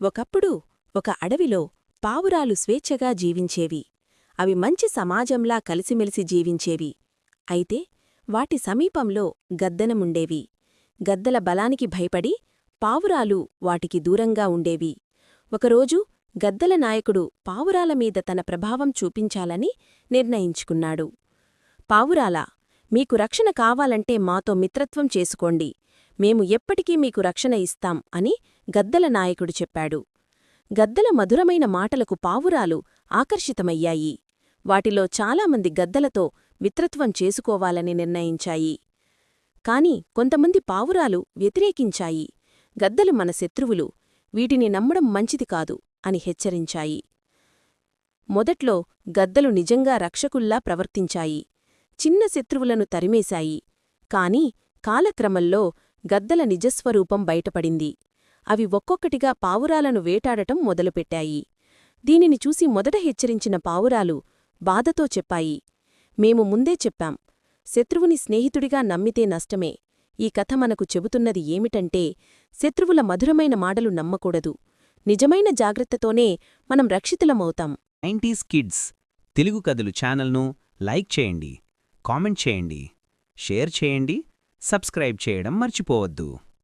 ఒకప్పుడు ఒక అడవిలో పావురాలు స్వేచ్ఛగా జీవించేవి. అవి మంచి సమాజంలా కలిసిమెలిసి జీవించేవి. అయితే వాటి సమీపంలో గద్దనముండేవి. గద్దల బలానికి భయపడి పావురాలు వాటికి దూరంగా ఉండేవి. ఒకరోజు గద్దల నాయకుడు పావురాల మీద తన ప్రభావం చూపించాలని నిర్ణయించుకున్నాడు. పావురాలా మీకు రక్షణ కావాలంటే మాతో మిత్రత్వం చేసుకోండి. మేము ఎప్పటికీ మీకు రక్షణ ఇస్తాం అని గద్దల నాయకుడు చెప్పాడు. గద్దల మధురమైన మాటలకు పావురాలు ఆకర్షితమయ్యాయి. వాటిలో చాలామంది గద్దలతో మిత్రత్వం చేసుకోవాలని నిర్ణయించాయి. కాని కొంతమంది పావురాలు వ్యతిరేకించాయి. గద్దలు మన శత్రువులు వీటిని నమ్మడం మంచిది కాదు అని హెచ్చరించాయి. మొదట్లో గద్దలు నిజంగా రక్షకుల్లా ప్రవర్తించాయి. చిన్న శత్రువులను తరిమేశాయి. కాని కాలక్రమంలో గద్దల నిజస్వరూపం బయటపడింది. అవి ఒక్కొక్కటిగా పావురాలను వేటాడటం మొదలుపెట్టాయి. దీనిని చూసి మొదట హెచ్చరించిన పావురాలు బాధతో చెప్పాయి. మేము ముందే చెప్పాం. శత్రువుని స్నేహితుడిగా నమ్మితే నష్టమే. ఈ కథ మనకు చెబుతున్నది ఏమిటంటే శత్రువుల మధురమైన మాటలు నమ్మకూడదు. నిజమైన జాగ్రత్తతోనే మనం రక్షితులమవుతాం. నైంటీస్ కిడ్స్ తెలుగు కథలు ఛానల్ను లైక్ చేయండి కామెంట్ చేయండి షేర్ చేయండి సబ్స్క్రైబ్ చేయడం మర్చిపోవద్దు.